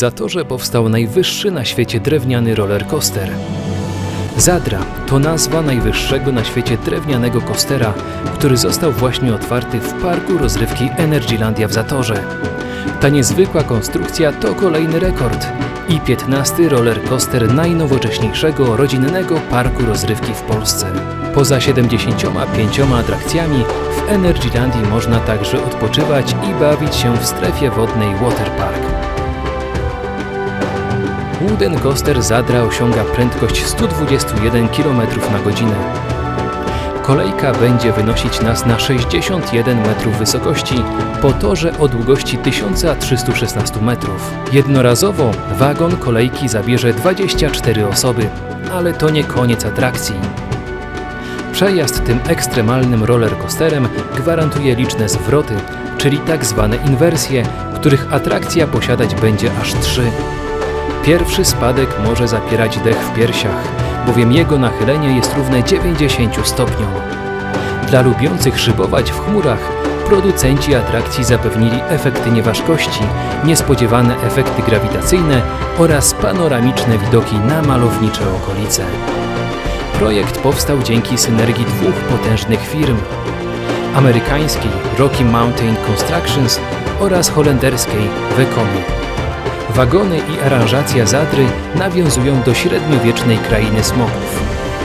Zatorze powstał najwyższy na świecie drewniany roller coaster. Zadra to nazwa najwyższego na świecie drewnianego coastera, który został właśnie otwarty w parku rozrywki Energylandia w Zatorze. Ta niezwykła konstrukcja to kolejny rekord i 15 roller coaster najnowocześniejszego rodzinnego parku rozrywki w Polsce. Poza 75 atrakcjami w Energylandii można także odpoczywać i bawić się w strefie wodnej Waterpark. Wooden Coaster Zadra osiąga prędkość 121 km na godzinę. Kolejka będzie wynosić nas na 61 metrów wysokości po torze o długości 1316 metrów. Jednorazowo wagon kolejki zabierze 24 osoby, ale to nie koniec atrakcji. Przejazd tym ekstremalnym rollercoasterem gwarantuje liczne zwroty, czyli tak zwane inwersje, których atrakcja posiadać będzie aż trzy. Pierwszy spadek może zapierać dech w piersiach, bowiem jego nachylenie jest równe 90 stopniom. Dla lubiących szybować w chmurach, producenci atrakcji zapewnili efekty nieważkości, niespodziewane efekty grawitacyjne oraz panoramiczne widoki na malownicze okolice. Projekt powstał dzięki synergii dwóch potężnych firm amerykańskiej Rocky Mountain Constructions oraz holenderskiej Vekoma. Wagony i aranżacja Zadry nawiązują do średniowiecznej krainy smoków.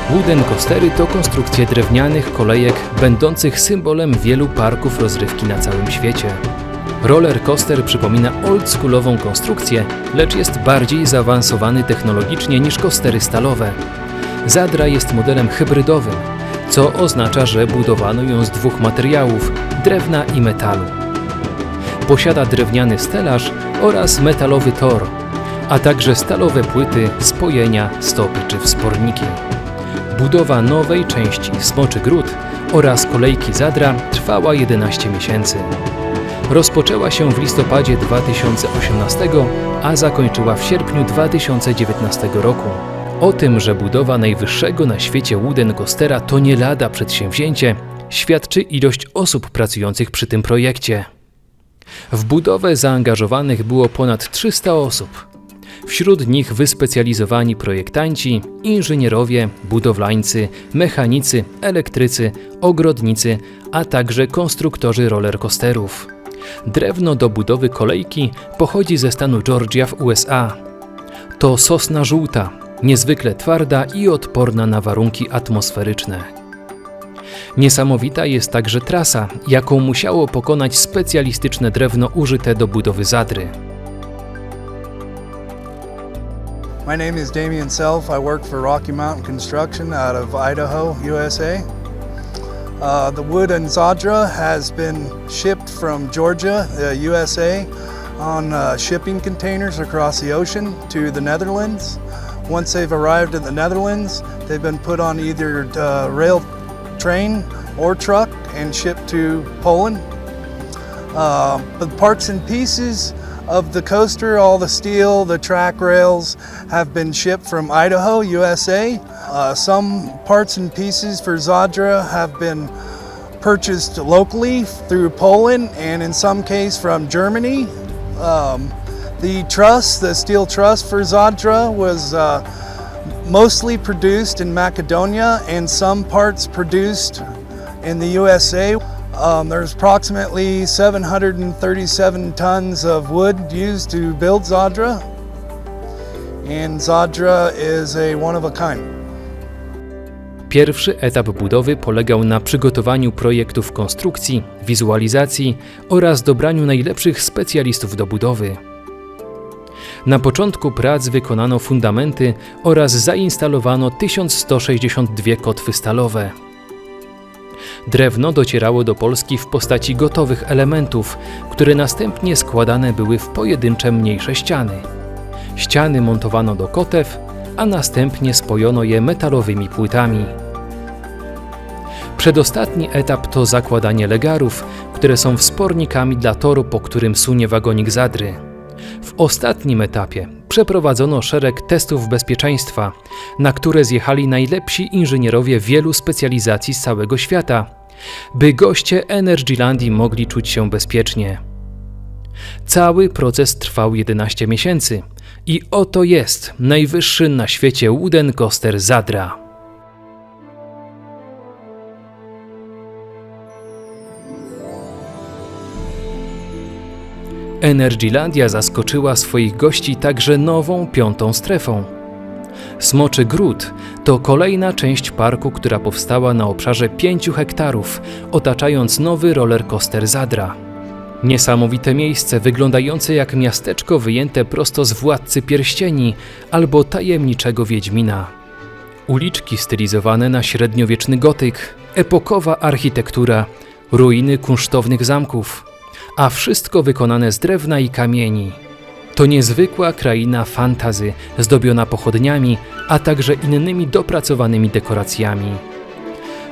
Wooden coastery to konstrukcje drewnianych kolejek będących symbolem wielu parków rozrywki na całym świecie. Roller coaster przypomina oldschoolową konstrukcję, lecz jest bardziej zaawansowany technologicznie niż coastery stalowe. Zadra jest modelem hybrydowym, co oznacza, że budowano ją z dwóch materiałów drewna i metalu. Posiada drewniany stelaż oraz metalowy tor, a także stalowe płyty, spojenia, stopy czy wsporniki. Budowa nowej części Smoczy Gród oraz kolejki Zadra trwała 11 miesięcy. Rozpoczęła się w listopadzie 2018, a zakończyła w sierpniu 2019 roku. O tym, że budowa najwyższego na świecie wooden coastera to nie lada przedsięwzięcie, świadczy ilość osób pracujących przy tym projekcie. W budowę zaangażowanych było ponad 300 osób. Wśród nich wyspecjalizowani projektanci, inżynierowie, budowlańcy, mechanicy, elektrycy, ogrodnicy, a także konstruktorzy rollercoasterów. Drewno do budowy kolejki pochodzi ze stanu Georgia w USA. To sosna żółta, niezwykle twarda i odporna na warunki atmosferyczne. Niesamowita jest także trasa, jaką musiało pokonać specjalistyczne drewno użyte do budowy zadry. My name is Damian Self. I work for Rocky Mountain Construction out of Idaho, USA. Uh, the wood in Zadra has been shipped from Georgia, uh, USA, on uh, shipping containers across the ocean to the Netherlands. Once they've arrived in the Netherlands, they've been put on either uh, rail train or truck and shipped to Poland. Uh, the parts and pieces of the coaster, all the steel, the track rails have been shipped from Idaho, USA. Uh, some parts and pieces for Zadra have been purchased locally through Poland and in some case from Germany. Um, the truss, the steel truss for Zadra was uh, mostly produced in Macedonia and some parts produced in the USA. Um, there's approximately 737 tons of wood used to build Zadra, and Zadra is a one of a kind. Pierwszy etap budowy polegał na przygotowaniu projektów konstrukcji, wizualizacji oraz dobraniu najlepszych specjalistów do budowy. Na początku prac wykonano fundamenty oraz zainstalowano 1162 kotwy stalowe. Drewno docierało do Polski w postaci gotowych elementów, które następnie składane były w pojedyncze mniejsze ściany. Ściany montowano do kotew, a następnie spojono je metalowymi płytami. Przedostatni etap to zakładanie legarów, które są wspornikami dla toru, po którym sunie wagonik zadry. W ostatnim etapie przeprowadzono szereg testów bezpieczeństwa, na które zjechali najlepsi inżynierowie wielu specjalizacji z całego świata, by goście Energylandii mogli czuć się bezpiecznie. Cały proces trwał 11 miesięcy. I oto jest najwyższy na świecie wooden coaster Zadra. Energylandia zaskoczyła swoich gości także nową piątą strefą. Smoczy Gród to kolejna część parku, która powstała na obszarze 5 hektarów, otaczając nowy rollercoaster Zadra. Niesamowite miejsce wyglądające jak miasteczko wyjęte prosto z Władcy Pierścieni albo tajemniczego Wiedźmina. Uliczki stylizowane na średniowieczny gotyk, epokowa architektura, ruiny kunsztownych zamków, a wszystko wykonane z drewna i kamieni. To niezwykła kraina fantazy, zdobiona pochodniami, a także innymi dopracowanymi dekoracjami.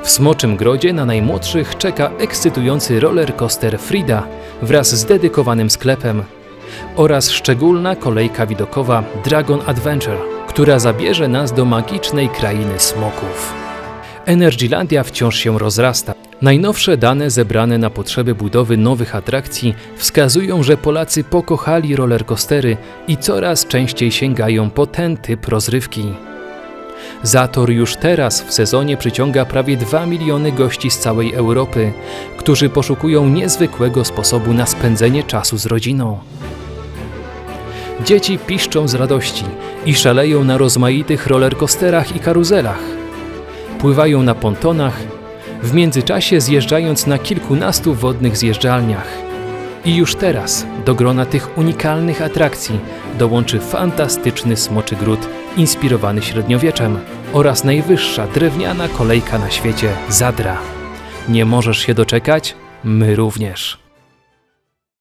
W Smoczym Grodzie na najmłodszych czeka ekscytujący roller coaster Frida wraz z dedykowanym sklepem oraz szczególna kolejka widokowa Dragon Adventure, która zabierze nas do magicznej krainy smoków. Energylandia wciąż się rozrasta. Najnowsze dane zebrane na potrzeby budowy nowych atrakcji wskazują, że Polacy pokochali rollercoastery i coraz częściej sięgają po ten typ rozrywki. Zator już teraz w sezonie przyciąga prawie 2 miliony gości z całej Europy, którzy poszukują niezwykłego sposobu na spędzenie czasu z rodziną. Dzieci piszczą z radości i szaleją na rozmaitych rollercoasterach i karuzelach. Pływają na pontonach, w międzyczasie zjeżdżając na kilkunastu wodnych zjeżdżalniach. I już teraz do grona tych unikalnych atrakcji dołączy fantastyczny smoczy gród inspirowany średniowieczem oraz najwyższa drewniana kolejka na świecie Zadra. Nie możesz się doczekać? My również.